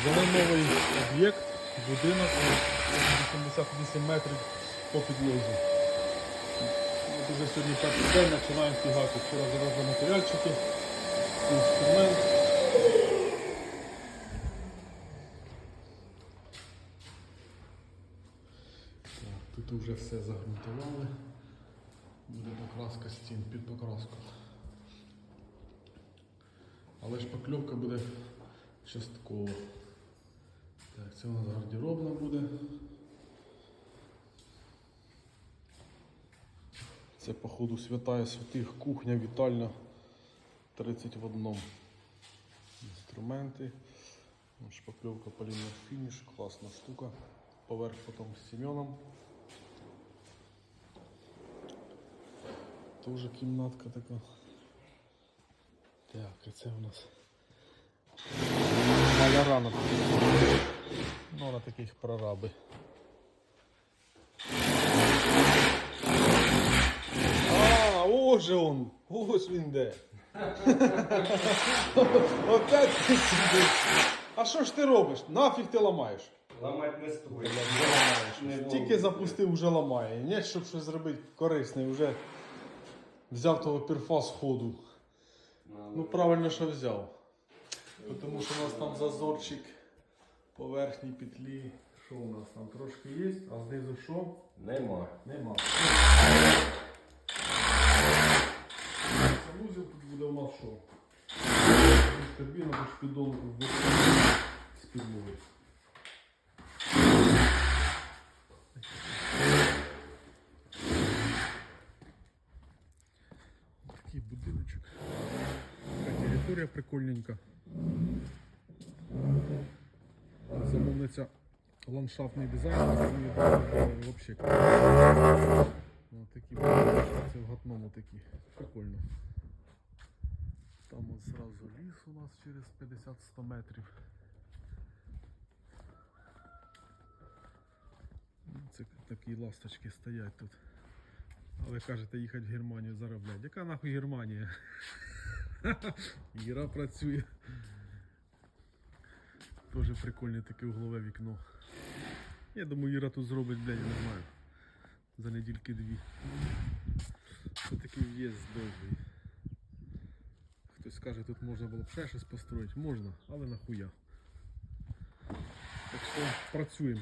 Взяли новий об'єкт, будинок 88 метрів по підлозі. От уже сьогодні перший день починаємо фігати. Вчора завезли матеріальчики, інструмент. Тут вже все загрунтували. Буде покраска стін під покраску. Але шпакльовка буде частково. Це у нас гардеробна буде. Це, походу, святая святих кухня вітальня 30 в одному. Інструменти. Шпакльовка полімер фініш, класна штука. Поверх потім з Семеном. Тоже кімнатка така. Так, і це у нас маляра ну, на таких прораби. А, ось же он, ось він де. Опять ти сидиш. А що ж ти робиш? Нафіг ти ламаєш? Ламать не стоїть. Тільки запустив, вже ламає. Ні, щоб щось зробити корисне, вже взяв того перфа з ходу. Ну правильно, що взяв. Тому що у нас там зазорчик по верхній петлі. Що у нас там трошки є, а знизу що? Нема. Нема. Санузел тут буде у нас що? Кабіна, тут піддон з підлоги. Такий будиночок. Така територія прикольненька. Замовниця ландшафтний дизайн, взагалі Ось такі це в гатному такі. Прикольно. Там от зразу ліс у нас через 50-100 метрів. Ну, Це такі ласточки стоять тут. Але кажете, їхати в Германію заробляти. Яка нахуй Германія? Іра працює. Тоже прикольне таке углове вікно. Я думаю, Іра тут зробить, блядь, я. За недільки дві. Це такий в'їзд довгий. Хтось скаже, тут можна було б ще щось построїти. Можна, але нахуя. Так що працюємо.